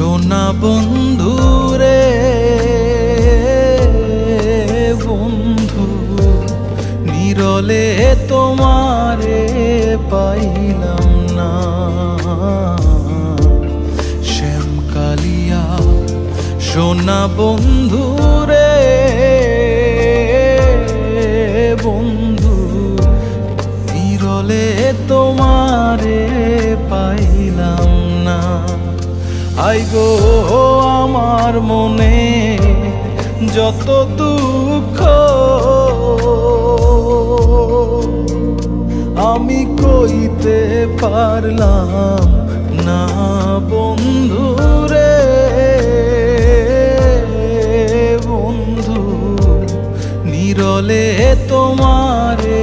কালিয়া সোনা বন্ধু রে বন্ধু, নিরলে তোমারে পাইলাম না। শ্যাম কালিয়া সোনা বন্ধু রে বন্ধু, নিরলে তোমারে আই গো আমার মনে যত দুঃখ। আমি কইতে পারলাম না বন্ধু রে, বন্ধু, নিরলে তোমারে